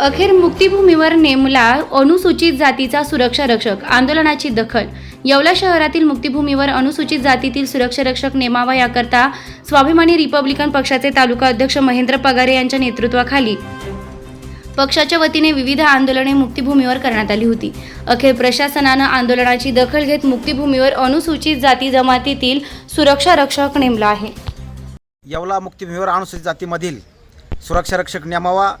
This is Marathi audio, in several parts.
अखेर मुक्तीभूमीवर नेमला अनुसूचित जातीचा सुरक्षा रक्षक आंदोलनाची दखल. येवला शहरातील मुक्तीभूमीवर अनुसूचित जातीतील सुरक्षा रक्षक नेमावा याकरता स्वाभिमानी रिपब्लिकन पक्षाचे तालुका अध्यक्ष महेंद्र पगारे यांच्या नेतृत्वाखाली पक्षाच्या वतीने विविध आंदोलने मुक्तीभूमीवर करण्यात आली होती. अखेर प्रशासनानं आंदोलनाची दखल घेत मुक्तीभूमीवर अनुसूचित जाती जमातीतील सुरक्षा रक्षक नेमला आहे. येवला मुक्तीभूमीवर अनुसूचित जातीमधील सुरक्षा रक्षक नेमावा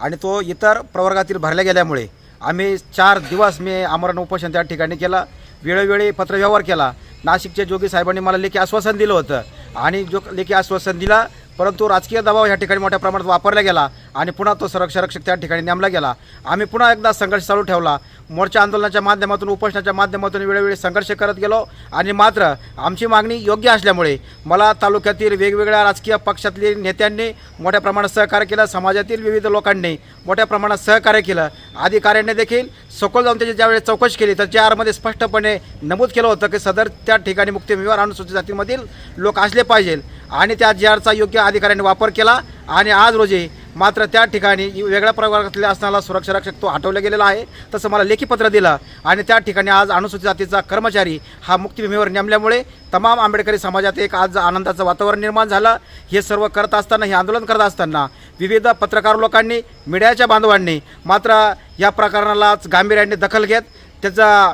आणि तो इतर प्रवर्गातील भरल्या गेल्यामुळे आम्ही चार दिवस मी आमरण उपोषण त्या ठिकाणी केला. वेळोवेळी पत्रव्यवहार केला. नाशिकच्या जोगी साहेबांनी मला लेखी आश्वासन दिलं होतं. आणि जो लेखी आश्वासन दिला परंतु राजकीय दबाव या ठिकाणी मोठ्या प्रमाणात वापरला गेला. आणि पुन्हा तो संरक्षरक्षक त्या ठिकाणी नेमला गेला. आम्ही पुन्हा एकदा संघर्ष चालू ठेवला. मोर्चा आंदोलनाच्या माध्यमातून उपोषणाच्या माध्यमातून वेळोवेळी संघर्ष करत गेलो. आणि मात्र आमची मागणी योग्य असल्यामुळे मला तालुक्यातील वेगवेगळ्या राजकीय पक्षातील नेत्यांनी मोठ्या प्रमाणात सहकार्य केलं. समाजातील विविध लोकांनी मोठ्या प्रमाणात सहकार्य केलं. अधिकाऱ्यांनी देखील सखोल जाऊन त्याची ज्यावेळेस चौकशी केली तर त्या आरमध्ये स्पष्टपणे नमूद केलं होतं की सदर त्या ठिकाणी मुक्तीविवार अनुसूचित जातीमधील लोक असले पाहिजे. आणि त्या जी आरचा योग्य अधिकाऱ्यांनी वापर केला. आणि आज रोजी मात्र त्या ठिकाणी वेगळ्या प्रकारातल्या असणारा सुरक्षा रक्षक तो हटवला गेलेला आहे. तसं मला लेखीपत्र दिलं आणि त्या ठिकाणी आज अनुसूचित जातीचा कर्मचारी हा मुक्तीभूमीवर नेमल्यामुळे तमाम आंबेडकरी समाजात एक आज आनंदाचं वातावरण निर्माण झालं. हे सर्व करत असताना हे आंदोलन करत असताना विविध पत्रकार लोकांनी मीडियाच्या बांधवांनी मात्र या प्रकरणालाच गांभीर्याने दखल घेत त्याचा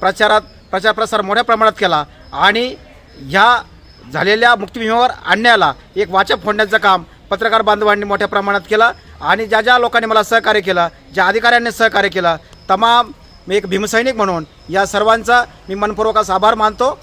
प्रचारात प्रचार प्रसार मोठ्या प्रमाणात केला आणि ह्या झालेल्या मुक्तीभूमीवर आणण्याला एक वाचा फोडण्याचं काम पत्रकार बांधवांनी मोठ्या प्रमाणात केला आणि ज्या ज्या लोकांनी मला सहकार्य केलं ज्या अधिकाऱ्यांनी सहकार्य केलं तमाम मी एक भीमसैनिक म्हणून या सर्वांचा मी मनपूर्वक आभार मानतो.